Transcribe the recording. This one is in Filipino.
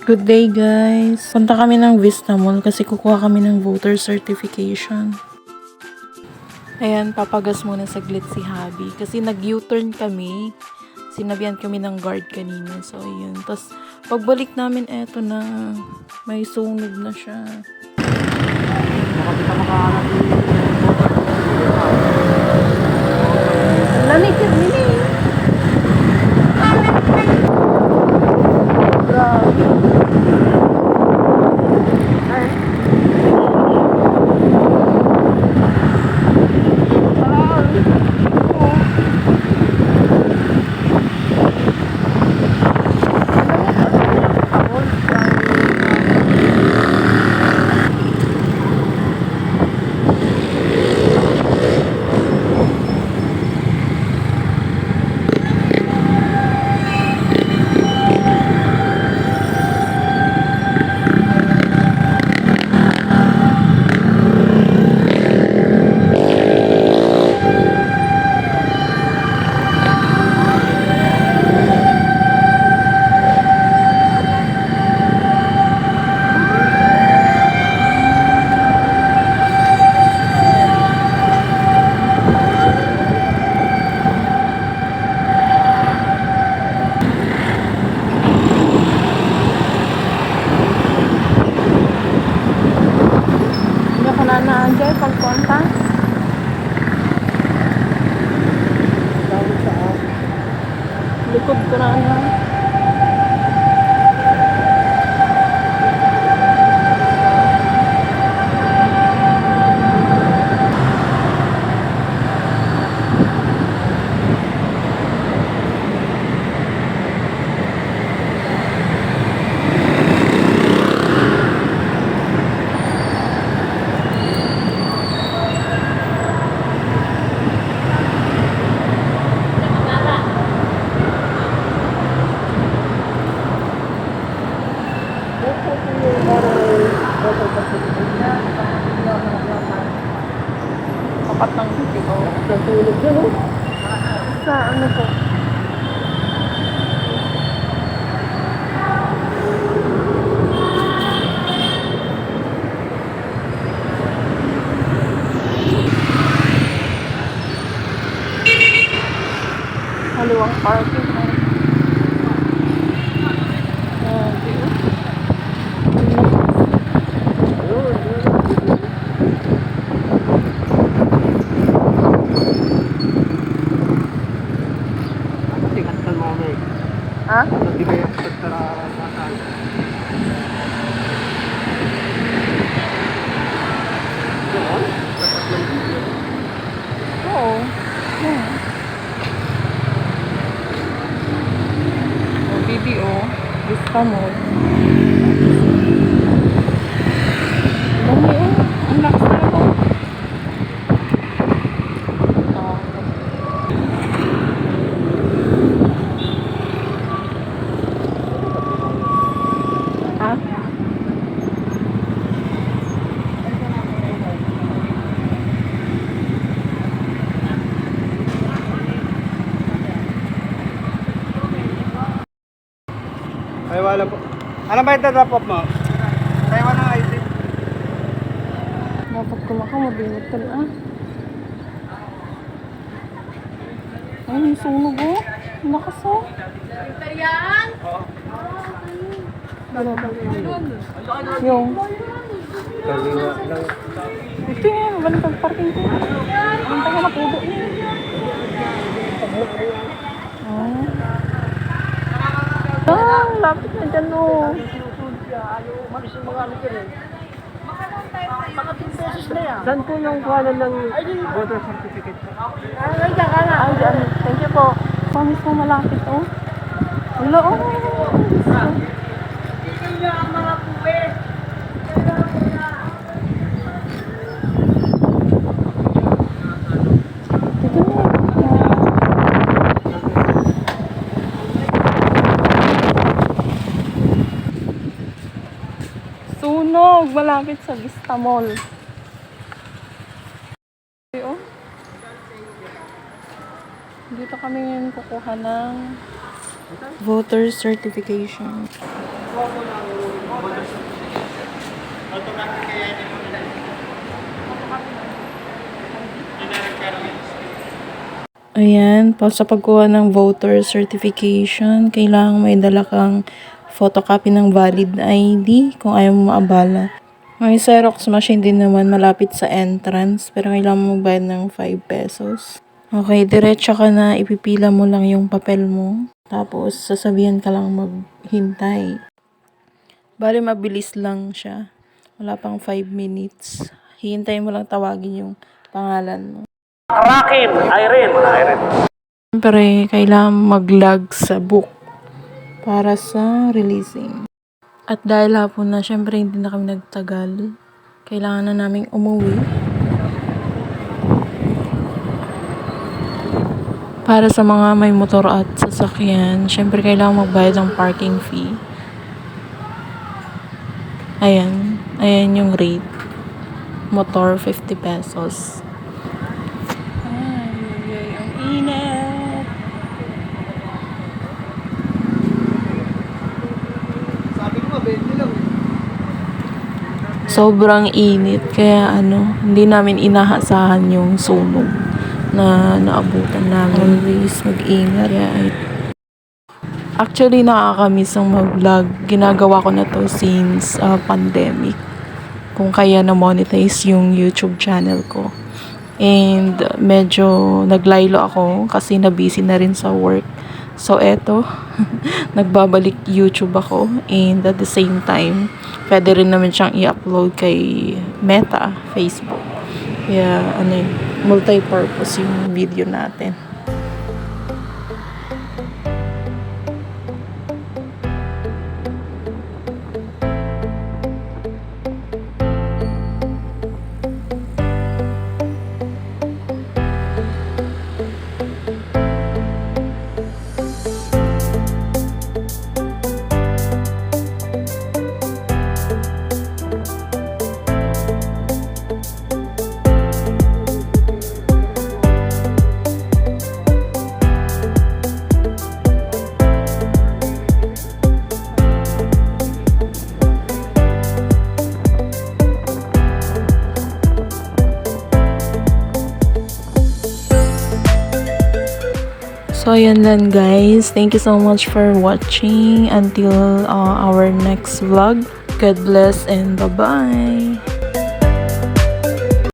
Good day guys. Punta kami ng Vista Mall kasi kukuha kami ng voter certification. Ayan, papagas muna saglit si Habi kasi nag-U-turn kami. Sinabihan kami ng guard kanina. So, ayun. Tapos, pagbalik namin, eto na. May sunog na siya. Nanikit nini. Grabe. Ko. Natulog yun, oh. Sa ano po? Kaliwang parking. Grabe, oh. Tingkat ka mo may. Ha? Hindi ba yung pagkararasan? Doon? Dapat ng video. Oo. Yeah. O, BDO. Vista Mall. Dami oh. Ang lakas na ito. Ah. Ha? Ay, wala po. Ano ba yung drop off mo? Taiwan ng ID. Dapat kumaka mabinit ka ah. Ay, may sunog oh. Lakas oh. Oo. Yung. Kaliwa lang. Ito yan. Balik ang parking ko. Ang taga na pudo niya. Oh. Ah, lapit na dyan oh. Saan po yung kuhanan ng voter certificate? Ay, dyan ka na. Ay, dyan. Thank you po. Promise mo malapit oh. Wala oh. Ito na. Sunog! Malapit sa Vista Mall. Oh. Dito kami ngayon kukuha ng voter certification. Ayan, pa sa pagkuha ng voter certification, kailangan may dala kang photocopy ng valid ID kung ayaw mo maabala. May Xerox machine din naman malapit sa entrance, pero kailangan mo bayad ng 5 pesos. Okay, diretso ka na, ipipila mo lang yung papel mo. Tapos, sasabihan ka lang maghintay. Bale, mabilis lang siya. Wala pang 5 minutes. Hihintayin mo lang tawagin yung pangalan mo. Rakin, Irene. Irene. Siyempre, kailangan mag-log sa book para sa releasing. At dahil hapon na, syempre hindi na kami nagtagal. Kailangan na naming umuwi. Para sa mga may motor at sasakyan, syempre kailangan magbayad ng parking fee. Ayan. Ayan yung rate. Motor, 50 pesos. Ay, ay, ang init. Sabi ko, 20 lang. eh. Sobrang init. Kaya ano, hindi namin inahasahan yung sunog na naabutan namin. Always mag-ingat. Kaya, actually, nakakamiss ang mag-vlog. Ginagawa ko na to since uh, pandemic. Kung kaya na-monetize yung YouTube channel ko. And medyo naglaylo ako kasi na-busy na rin sa work. So, eto, nagbabalik YouTube ako. And at the same time, pwede rin naman siyang i-upload kay Meta, Facebook. Kaya, ano yun, multi-purpose yung video natin. So, ayan lang guys. Thank you so much for watching. Until uh, our next vlog. God bless and bye-bye.